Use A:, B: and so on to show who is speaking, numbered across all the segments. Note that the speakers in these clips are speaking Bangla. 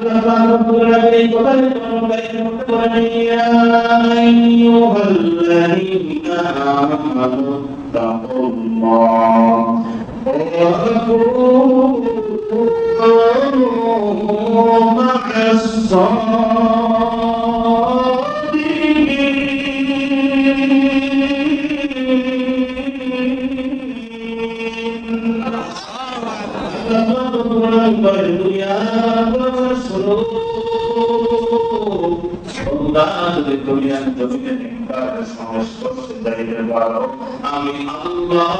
A: আল্লাহ রাব্বুল আলামিন কোরআনে কারীমের মধ্যে বলেন ইয়া আইয়ুহাল্লাযীনা আমানু তাকুল্লাহ ওয়া কুনু মা'আস আমি আল্লাহ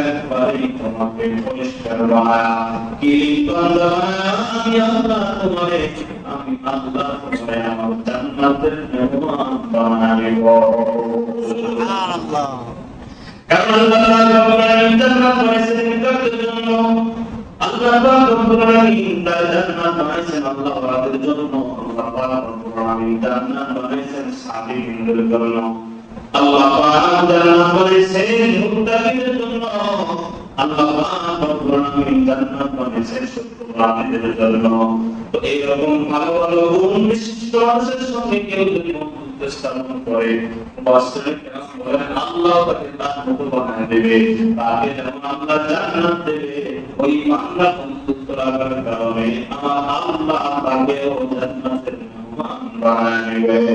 A: একবারই তোমাকে পরিষ্কার বানায়া কি আমি আল্লাহ তোমারে আমি আল্লাহ তোমারে আমার জান্নাতের মেহমান বানাইব কারণ আল্লাহ রাব্বুল আলামিন জান্নাত বানাইছেন কাদের জন্য আল্লাহ পাক রব্বুল আলামিন তার জান্নাত বানাইছেন আল্লাহ ওয়াদের জন্য আল্লাহ পাক রব্বুল আলামিন জান্নাত বানাইছেন সাবিরিনদের জন্য আল্লাহ পাক জান্নাত বানাইছেন মুত্তাকিদের জন্য আল্লাহ পাক রব্বুল আলামিন জান্নাত বানাইছেন সত্যবাদীদের জন্য। তো এইরকম ভালো ভালো গুণ বিশিষ্ট মানুষের সঙ্গে কেউ যদি বন্ধুত্ব স্থাপন করে বাস্তবে আল্লাহ তাকে তার মতো বানিয়ে দেবে। তাকে যেমন আল্লাহ জান্নাত দেবে, ওই বাংলা বন্ধুত্ব রাখার কারণে আমার আল্লাহ তাকে জান্নাতের মেহমান বানিয়ে দেবে।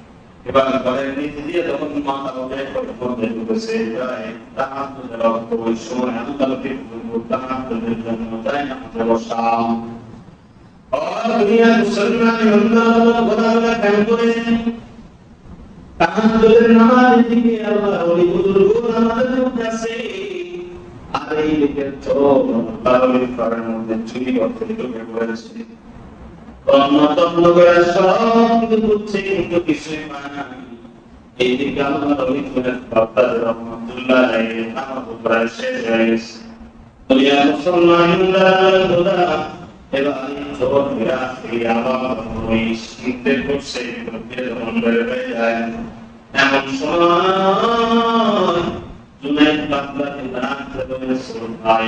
A: এবার ঘরের নিচে দিয়ে যখন মাথা উঠে করে মধ্যে ঢুকেছে যায় তাহাজ্জুদের রক্ত ওই সময় আল্লাহকে তাহাজ্জুদের জন্য তাই আমাদের বসা और दुनिया मुसलमान बंदा খোদাওয়ালা কেন করেন তাহাজ্জুদের নামাজ দিকে আল্লাহ ওই বুজুর্গ আমাদের মধ্যে আছে আর এই দিকে চোখ আল্লাহর ঘরের মধ্যে চুরি করতে ঢুকে পড়েছে তন্ন তন্ন করে সব কিছু বুঝছে, কিন্তু কিছুই পায় না এইদিকে আল্লাহ ওই ঘরের বাপ্পা রহমতুল্লাহ নামাজ প্রায় শেষ হয়ে গেছে দুনিয়া মুসলমান খোদা, এবার যখন বিরাট ফিরে আবার ওই শীতের করছে যখন বেড়ে হয়ে যায়, এমন সময়, জুনাইদ বাগদাদি রাখতে হয়েছে ভাই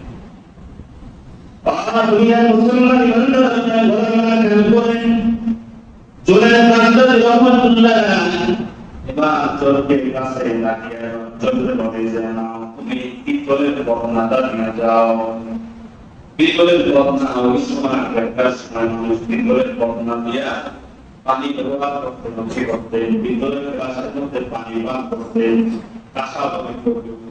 A: মুসলমান ইমানদাররা ঘরে কেন করেন চলে কান্দার রহমতুল্লাহ এবার চোরকে কাছে রাখিয়ে চলতে বলে যে না তুমি পিতলের বদনাটা নিয়ে পানি ব্যবহার করতে নথি করতে পিতলের গাছের মধ্যে পানি পান করতে কাঁচা ভাবে করতে আর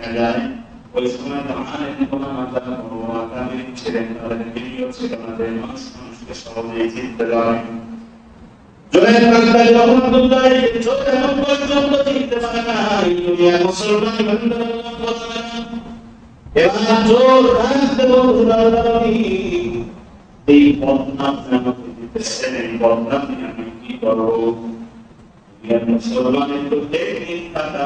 A: যায় ওই সময় তখন কোনো মাতা কোনো আগামী ছিলেন তাদের ভিডিও ছিল না মানুষ, মানুষকে সহজেই চিনতে পারে জয়ের বাগদাদ রহমতুল্লাহ চোখ এখন পর্যন্ত চিনতে পারে না দুনিয়া মুসলমান না। এবার জোর রাখতে বলতে এই বদনাম আমাকে দিতেছেন এই বদনাম আমি কি করব? দুনিয়ার মুসলমানের তো দেখি থাকা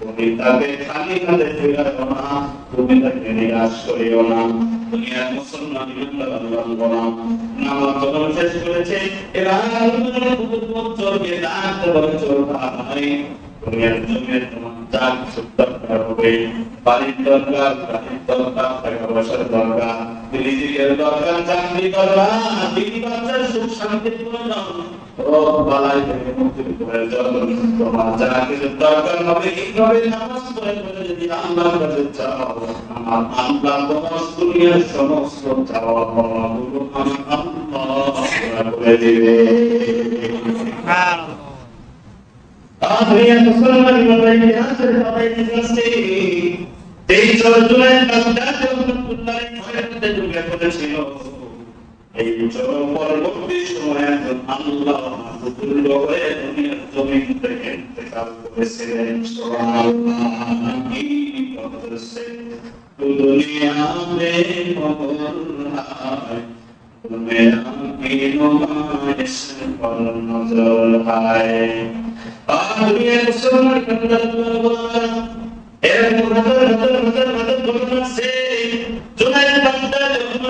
A: তুমি তাকে খালি হাতে ফেরাও না, তুমি তাকে নিরাশ করিও না। দুনিয়ার মুসলমান ইমানদার আল্লাহ না নামাজ যখন শেষ করেছে এরা আল্লাহর বলে চাল দরকার চাকরি দরকার দিন বাচ্চার সুখ শান্তির রোগ বালাই থেকে মুক্তির মুসলমান এই চরম পরবর্তী সময়ে আল্লাহ মাহবুবুল্লাহ হয়ে দুনিয়ার জমিন থেকে ইন্তেকাল করেছিলেন। এর মধ্যে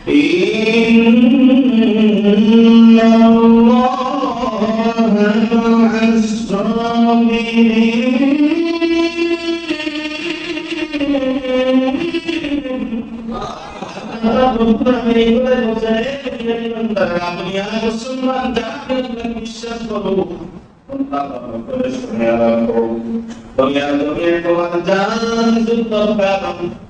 A: Allah Subhanahu wa taala berfirman dalam surah Al-Baqarah ayat